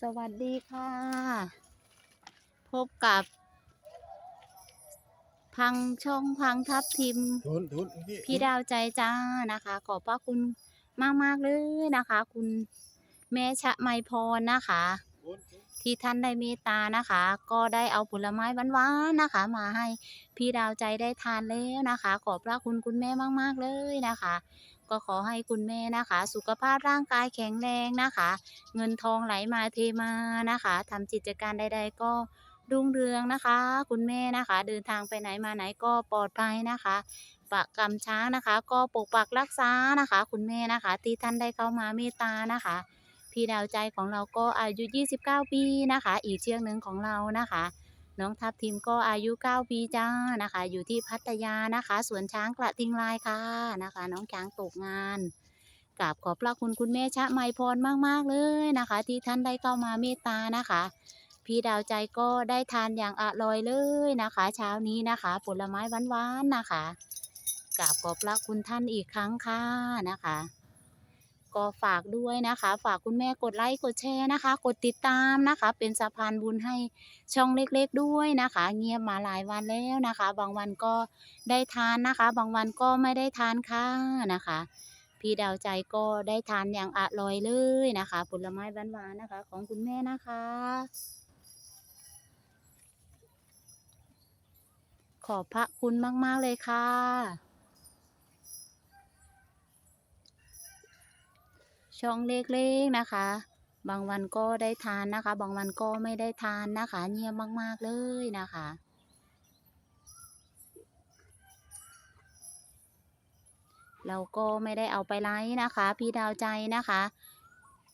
สวัสดีค่ะ พบกับ พังช่องพังทับทิม ทุนทุนพี่พี่ดาวใจจ้านะคะ ขอบพระคุณมากมากๆเลยนะคะ คุณแม่ชะไมพรนะคะ ทุนทุนที่ท่านได้เมตตานะคะ ก็ได้เอาผลไม้หวานๆนะคะ มาให้พี่ดาวใจได้ทานแล้วนะคะ ขอบพระคุณคุณแม่มาก ๆเลยนะคะ ก็ขอให้คุณแม่นะคะ สุขภาพร่างกายแข็งแรงนะคะ เงินทองไหลมาเทมานะคะทำกิจการใด ๆ ก็รุ่งเรืองนะคะ คุณแม่นะคะ เดินทางไปไหนมาไหนก็ปลอดภัยนะคะปะกำช้างนะคะ ก็ปกปักรักษานะคะ คุณแม่นะคะที่ท่านได้เข้ามาเมตตานะคะพี่ดาวใจของเราก็อายุ 29 ปีนะคะ อีกเชือกหนึ่งของเรานะคะ น้องทัพทิมก็อายุ 9 ปีจ้านะคะ อยู่ที่พัทยานะคะสวนช้างกระทิงลายค่ะนะคะ น้องช้างตกงานกราบขอบพระคุณคุณแม่ชะไมพรมาก ๆ เลยนะคะ ที่ท่านได้เข้ามาเมตตานะคะ พี่ดาวใจก็ได้ทานอย่างอร่อยเลยนะคะ เช้านี้นะคะ ผลไม้หวานๆนะคะกราบขอบพระคุณท่านอีกครั้งค่ะนะคะ ก็ฝากด้วยนะคะ ฝากคุณแม่กดไลค์กดแชร์นะคะ กดติดตามนะคะ เป็นสะพานบุญให้ช่องเล็กๆด้วยนะคะ เงียบมาหลายวันแล้วนะคะ บางวันก็ได้ทานนะคะ บางวันก็ไม่ได้ทานค่ะนะคะ พี่ดาวใจก็ได้ทานอย่างอร่อยเลยนะคะ ผลไม้หวานๆนะคะ ของคุณแม่นะคะขอบพระคุณมาก ๆ เลยค่ะ ช่องเล็กๆนะคะ บางวันก็ได้ทานนะคะ บางวันก็ไม่ได้ทานนะคะ เงียบมากๆเลยนะคะเราก็ไม่ได้เอาไปไลฟ์นะคะ พี่ดาวใจนะคะ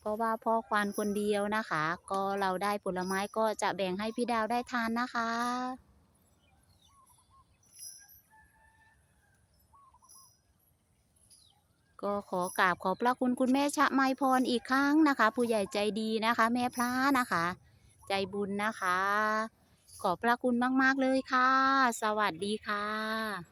เพราะว่าพ่อควานคนเดียวนะคะ ก็เราได้ผลไม้ก็จะแบ่งให้พี่ดาวได้ทานนะคะ ก็ขอกราบขอบพระคุณคุณแม่ชะไมพรอีกครั้งนะคะ ผู้ใหญ่ใจดีนะคะ แม่พระนะคะ ใจบุญนะคะ ขอบพระคุณมาก ๆ เลยค่ะ สวัสดีค่ะ